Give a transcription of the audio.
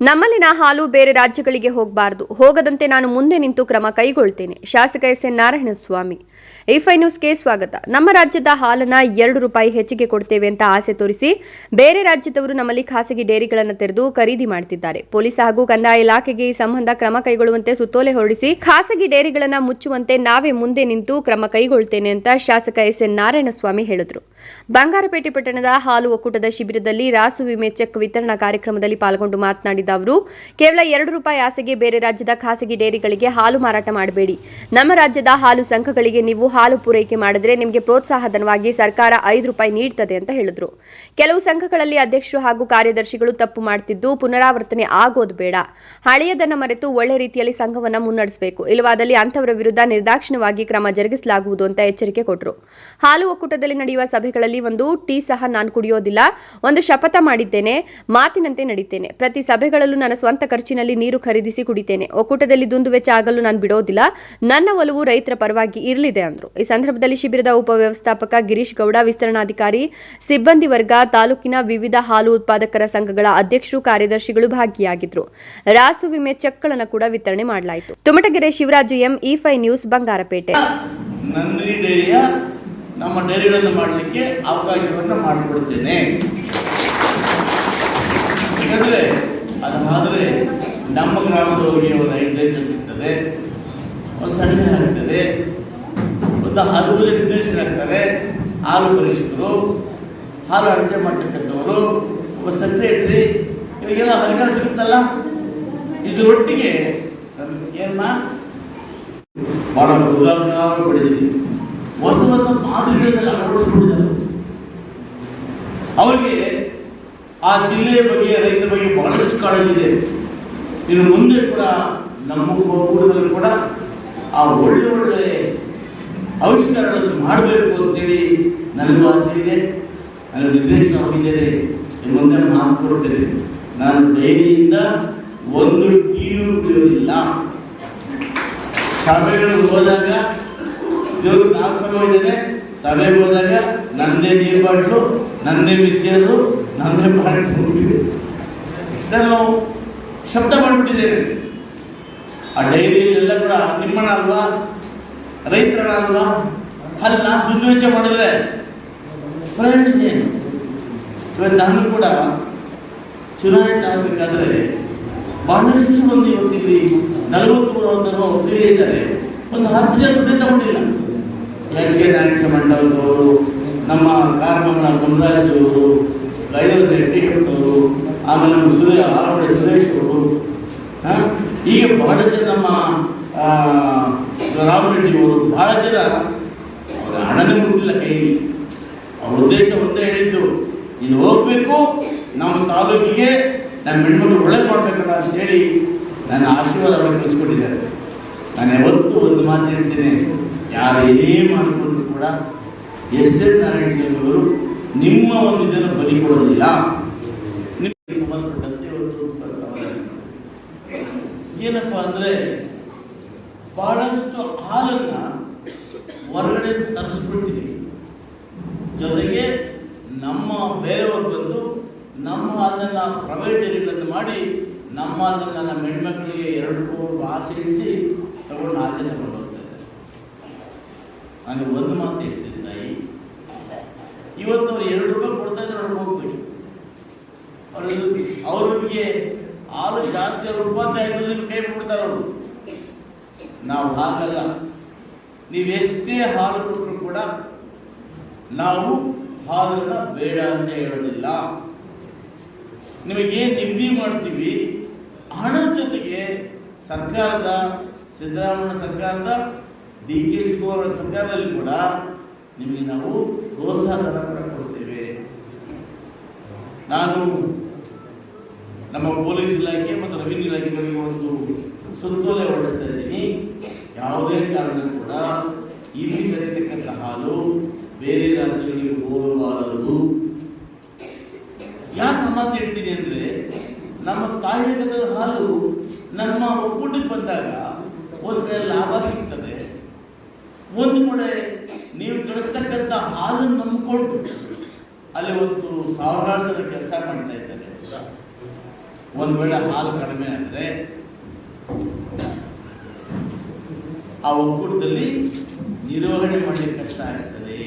ನಮ್ಮಲ್ಲಿನ ಹಾಲು ಬೇರೆ ರಾಜ್ಯಗಳಿಗೆ ಹೋಗಬಾರದು. ಹೋಗದಂತೆ ನಾನು ಮುಂದೆ ನಿಂತು ಕ್ರಮ ಕೈಗೊಳ್ತೇನೆ. ಶಾಸಕ ಎಸ್ ಎನ್ ನಾರಾಯಣಸ್ವಾಮಿ. ಇಫೈ ನ್ಯೂಸ್ಗೆ ಸ್ವಾಗತ. ನಮ್ಮ ರಾಜ್ಯದ ಹಾಲನ್ನ ಎರಡು ರೂಪಾಯಿ ಹೆಚ್ಚಿಗೆ ಕೊಡ್ತೇವೆ ಅಂತ ಆಸೆ ತೋರಿಸಿ ಬೇರೆ ರಾಜ್ಯದವರು ನಮ್ಮಲ್ಲಿ ಖಾಸಗಿ ಡೇರಿಗಳನ್ನು ತೆರೆದು ಖರೀದಿ ಮಾಡ್ತಿದ್ದಾರೆ. ಪೊಲೀಸ್ ಹಾಗೂ ಕಂದಾಯ ಇಲಾಖೆಗೆ ಈ ಸಂಬಂಧ ಕ್ರಮ ಕೈಗೊಳ್ಳುವಂತೆ ಸುತ್ತೋಲೆ ಹೊರಡಿಸಿ ಖಾಸಗಿ ಡೇರಿಗಳನ್ನು ಮುಚ್ಚುವಂತೆ ನಾವೇ ಮುಂದೆ ನಿಂತು ಕ್ರಮ ಕೈಗೊಳ್ತೇನೆ ಅಂತ ಶಾಸಕ ಎಸ್ ಎನ್ ನಾರಾಯಣಸ್ವಾಮಿ ಹೇಳಿದರು. ಬಂಗಾರಪೇಟೆ ಪಟ್ಟಣದ ಹಾಲು ಒಕ್ಕೂಟದ ಶಿಬಿರದಲ್ಲಿ ರಾಸು ವಿಮೆ ಚೆಕ್ ವಿತರಣಾ ಕಾರ್ಯಕ್ರಮದಲ್ಲಿ ಪಾಲ್ಗೊಂಡು ಮಾತನಾಡಿದ ಅವರು, ಕೇವಲ ಎರಡು ರೂಪಾಯಿ ಆಸೆಗೆ ಬೇರೆ ರಾಜ್ಯದ ಖಾಸಗಿ ಡೇರಿಗಳಿಗೆ ಹಾಲು ಮಾರಾಟ ಮಾಡಬೇಡಿ. ನಮ್ಮ ರಾಜ್ಯದ ಹಾಲು ಸಂಘಗಳಿಗೆ ನೀವು ಹಾಲು ಪೂರೈಕೆ ಮಾಡಿದ್ರೆ ನಿಮಗೆ ಪ್ರೋತ್ಸಾಹಧನವಾಗಿ ಸರ್ಕಾರ ಐದು ರೂಪಾಯಿ ನೀಡ್ತದೆ ಅಂತ ಹೇಳಿದ್ರು. ಕೆಲವು ಸಂಘಗಳಲ್ಲಿ ಅಧ್ಯಕ್ಷರು ಹಾಗೂ ಕಾರ್ಯದರ್ಶಿಗಳು ತಪ್ಪು ಮಾಡ್ತಿದ್ದು, ಪುನರಾವರ್ತನೆ ಆಗೋದು ಬೇಡ. ಹಳೆಯದನ್ನ ಮರೆತು ಒಳ್ಳೆ ರೀತಿಯಲ್ಲಿ ಸಂಘವನ್ನ ಮುನ್ನಡೆಸಬೇಕು. ಇಲ್ಲವಾದಲ್ಲಿ ಅಂಥವರ ವಿರುದ್ಧ ನಿರ್ದಾಕ್ಷಿಣ್ಯವಾಗಿ ಕ್ರಮ ಜರುಗಿಸಲಾಗುವುದು ಅಂತ ಎಚ್ಚರಿಕೆ ಕೊಟ್ಟರು ಹಾಲು ಒಕ್ಕೂಟದಲ್ಲಿ ನಡೆಯುವ ಸಭೆಗಳಲ್ಲಿ ಒಂದು ಟೀ ಸಹ ನಾನು ಕುಡಿಯೋದಿಲ್ಲ. ಒಂದು ಶಪಥ ಮಾಡಿದ್ದೇನೆ, ಮಾತಿನಂತೆ ನಡೀತೇನೆ. ಪ್ರತಿ ಸಭೆಗಳಲ್ಲೂ ನನ್ನ ಸ್ವಂತ ಖರ್ಚಿನಲ್ಲಿ ನೀರು ಖರೀದಿಸಿ ಕುಡಿತೇನೆ. ಒಕ್ಕೂಟದಲ್ಲಿ ದುಂದು ವೆಚ್ಚ ಆಗಲು ನಾನು ಬಿಡೋದಿಲ್ಲ. ನನ್ನ ಒಲವು ರೈತರ ಪರವಾಗಿ ಇರಲಿದೆ, ಅಂದರು. ಈ ಸಂದರ್ಭದಲ್ಲಿ ಶಿಬಿರದ ಉಪವ್ಯವಸ್ಥಾಪಕ ಗಿರೀಶ್ ಗೌಡ, ವಿಸ್ತರಣಾಧಿಕಾರಿ, ಸಿಬ್ಬಂದಿ ವರ್ಗ, ತಾಲೂಕಿನ ವಿವಿಧ ಹಾಲು ಉತ್ಪಾದಕರ ಸಂಘಗಳ ಅಧ್ಯಕ್ಷರು, ಕಾರ್ಯದರ್ಶಿಗಳು ಭಾಗಿಯಾಗಿದ್ರು. ರಾಸು ವಿಮೆ ಚೆಕ್ಗಳನ್ನು ಕೂಡ ವಿತರಣೆ ಮಾಡಲಾಯಿತು. Tumatagere Shivaraju M, E news, Bangarapet. ನಮ್ಮ ಡೈರಿಗಳನ್ನು ಮಾಡಲಿಕ್ಕೆ ಅವಕಾಶವನ್ನು ಮಾಡಿಕೊಡ್ತೇನೆ. ಯಾಕಂದರೆ ಅದಾದರೆ ನಮ್ಮ ಗ್ರಾಮದವರಿಗೆ ಒಂದು ಐದು ಲೀಟರ್ ಸಿಗ್ತದೆ ಒಂದು ಸಂಜೆ ಆಗ್ತದೆ. ಒಂದು ಹಲವು ಜನ ನಿರ್ದೇಶಕರಾಗ್ತಾರೆ ಹಾಲು ಪರೀಕ್ಷಕರು ಹಾಲು ಅಳತೆ ಮಾಡ್ತಕ್ಕಂಥವರು. ಒಬ್ಬ ಸೆಕ್ರೆಟ್ರಿ ಇವಾಗೆಲ್ಲ ಹರಿಕಾರ ಸಿಗುತ್ತಲ್ಲ? ಇದರೊಟ್ಟಿಗೆ ಏನಮ್ಮ ಬಹಳ ಉದಾಹರಣೆ ಪಡೆದಿದೆ ಹೊಸ ಹೊಸ ಮಾದರಿಗಳನ್ನೆಲ್ಲ ಅಳವಡಿಸ್ಕೊಂಡಿದ್ದಾರೆ. ಅವರಿಗೆ ಆ ಜಿಲ್ಲೆಯ ಬಗ್ಗೆ ರೈತರ ಬಗ್ಗೆ ಬಹಳಷ್ಟು ಕಾಳಜಿ ಇದೆ. ಇನ್ನು ಮುಂದೆ ಕೂಡ ನಮ್ಮ ಒಕ್ಕೂಟದಲ್ಲಿ ಕೂಡ ಆ ಒಳ್ಳೆ ಒಳ್ಳೆ ಆವಿಷ್ಕಾರಗಳನ್ನು ಮಾಡಬೇಕು ಅಂತೇಳಿ ನನಗೂ ಆಸೆ ಇದೆ, ನನಗೆ ನಿರ್ದೇಶನ ಹೋಗಿದ್ದೇನೆ ಮುಂದೆ ಮಾತು ಕೊಡ್ತೇನೆ ನಾನು ಡೈರಿಯಿಂದ ಒಂದು ಟೀನು ಕುಡಿಯೋದಿಲ್ಲ ಸಭೆಗಳಿಗೆ ಹೋದಾಗ ಇವರು ನಾಲ್ಕು ಸಭೆ ಹೋಗಿದ್ದೇನೆ ಸಭೆಗೆ ಹೋದಾಗ ನಂದೇ ನೀರು ಬಾಟ್ಲು ನಂದೇ ಮಿಕ್ಚರು ನಂದೇ ಪಾಯಿಂಟ್ ಹೋಗ್ತೀವಿ ನಾನು ಶಬ್ದ ಮಾಡಿಬಿಟ್ಟಿದ್ದೇನೆ ಆ ಡೈರಿಯಲ್ಲೆಲ್ಲ ಕೂಡ ನಿಮ್ಮಣ ಅಲ್ವಾ? ರೈತರ ಅಲ್ವಾ ಅಲ್ಲಿ ನಾನು ದುಡ್ಡು ವೆಚ್ಚ ಮಾಡಿದ್ರೆ ಫ್ರೆಂಡ್ಸ್ ಏನು? ಇವತ್ತು ನಾನು ಕೂಡ ಚುನಾವಣೆ ಆಗಬೇಕಾದ್ರೆ ಬಹಳಷ್ಟು ಮಂದಿ ಇವತ್ತಿಲ್ಲಿ ನಲವತ್ತು ಮೂವತ್ತರು ಅಂತ ಇದ್ದಾರೆ ಒಂದು ಹತ್ತು ಜನ ದುಡ್ಡು ತಗೊಂಡಿಲ್ಲ. ಎಸ್ ಕೆ ನಾರಾಯಣ ಮಂಡಲದವರು ನಮ್ಮ ಕಾರ್ಮಂಗಳ ಮುನ್ರಾಜ್ ಅವರು ಗೈರವ್ ರೆಡ್ಡಿ ಅವರು ಆಮೇಲೆ ನಮ್ಮ ಸುರೇ ಆರಮಡೆ ಸುರೇಶ್ ಅವರು ಹೀಗೆ ಬಹಳ ಜನ ನಮ್ಮ ರಾಮರೆಡ್ಡಿ ಅವರು ಬಹಳ ಜನ ಅವರ ಹಣನೇ ಮುಟ್ಟಿಲ್ಲ ಕೈಯಲ್ಲಿ. ಅವ್ರ ಉದ್ದೇಶ ಒಂದೇ ಹೇಳಿದ್ದು, ನೀನು ಹೋಗಬೇಕು, ನಮ್ಮ ತಾಲೂಕಿಗೆ ನಮ್ಮ ಹೆಣ್ಮಕ್ಳು ಒಳ್ಳೇದು ಮಾಡಬೇಕಲ್ಲ ಅಂತೇಳಿ ನನ್ನ ಆಶೀರ್ವಾದ ಅವರು ಕಳಿಸ್ಕೊಟ್ಟಿದ್ದಾರೆ ನಾನು ಯಾವತ್ತೂ ಒಂದು ಮಾತು ಹೇಳ್ತೇನೆ. ಯಾರು ಏನೇ ಮಾಡಿಕೊಂಡ್ರು ಕೂಡ ಎಸ್ ಎನ್ ನಾರಾಯಣ ಸ್ವಾಮಿ ಅವರು ನಿಮ್ಮ ಒಂದು ಇದನ್ನು ಬಲಿ ಕೊಡೋದಿಲ್ಲ. ನಿಮಗೆ ಸಂಬಂಧಪಟ್ಟಂತೆ ಒಂದು ಏನಪ್ಪ ಅಂದರೆ ಬಹಳಷ್ಟು ಹಾಲನ್ನು ಹೊರಗಡೆ ತರಿಸ್ಬಿಡ್ತೀವಿ ಜೊತೆಗೆ ನಮ್ಮ ಬೇರೆಯವರು ಬಂದು ನಮ್ಮ ಅದನ್ನು ಪ್ರೈವೇಟ್ ಮಾಡಿ ನಮ್ಮ ಅದನ್ನು ನಮ್ಮ ಹೆಣ್ಮಕ್ಳಿಗೆ ಎರಡು ರೂಪಾಯಿ ಆಸೆ ಇಡಿಸಿ ತಗೊಂಡು ಆಚೆ ತಗೊಂಡು ಹೋಗ್ತಾರೆ. ನನಗೆ ಒಂದು ಮಾತು ಹೇಳ್ತೀನಿ ತಾಯಿ. ಇವತ್ತು ಅವ್ರು ಎರಡು ರೂಪಾಯಿ ಕೊಡ್ತಾ ಇದ್ರೆ ಅವ್ರಿಗೆ ಹೋಗ್ಬೇಡಿ. ಅವರು ಅವ್ರಿಗೆ ಹಾಲು ಜಾಸ್ತಿ ರೂಪಾಯಿ ಐದು ಕೈ ಬಿಡ್ತಾರೆ ಅವರು. ನಾವು ಹಾಗಲ್ಲ. ನೀವು ಎಷ್ಟೇ ಹಾಲು ಕೊಟ್ಟರು ಕೂಡ ನಾವು ಹಾಲನ್ನು ಬೇಡ ಅಂತ ಹೇಳೋದಿಲ್ಲ. ನಿಮಗೇನು ನಿಗದಿ ಮಾಡ್ತೀವಿ ಹಣದ ಜೊತೆಗೆ ಸರ್ಕಾರದ, ಸಿದ್ದರಾಮಯ್ಯ ಸರ್ಕಾರದ ಡಿ ಕೆ ಶಿವಕುಮಾರ್ ಸರ್ಕಾರದಲ್ಲಿ ಕೂಡ ನಿಮಗೆ ನಾವು ಪ್ರೋತ್ಸಾಹ ಧನ ಕೂಡ ಕೊಡ್ತೇವೆ. ನಾನು ನಮ್ಮ ಪೊಲೀಸ್ ಇಲಾಖೆ ಮತ್ತು ರೆವಿನ್ಯೂ ಇಲಾಖೆಗಳಿಗೆ ಒಂದು ಸುತ್ತೋಲೆ ಹೊರಡಿಸ್ತಾ ಇದ್ದೀನಿ. ಯಾವುದೇ ಕಾರಣ ಕೂಡ ಇಲ್ಲಿ ಕರೀತಕ್ಕಂಥ ಹಾಲು ಬೇರೆ ರಾಜ್ಯಗಳಿಗೆ ಹೋಗಬಾರದು ಮಾತು ಹೇಳ್ತೀನಿ ಅಂದರೆ, ನಮ್ಮ ಕಾಯಕದ ಹಾಲು ನಮ್ಮ ಒಕ್ಕೂಟಕ್ಕೆ ಬಂದಾಗ ಒಂದು ಕಡೆ ಲಾಭ ಸಿಗ್ತದೆ. ಒಂದು ಕಡೆ ನೀವು ಕಳಿಸ್ತಕ್ಕಂಥ ಹಾಲನ್ನು ನಂಬಿಕೊಂಡು ಅಲ್ಲಿ ಒಂದು ಸಾವಿರಾರು ಕೆಲಸ ಮಾಡ್ತಾ ಇದ್ದಾರೆ. ಒಂದು ವೇಳೆ ಹಾಲು ಕಡಿಮೆ ಆದರೆ ಆ ಒಕ್ಕೂಟದಲ್ಲಿ ನಿರ್ವಹಣೆ ಮಾಡಲಿಕ್ಕೆ ಕಷ್ಟ ಆಗುತ್ತೆ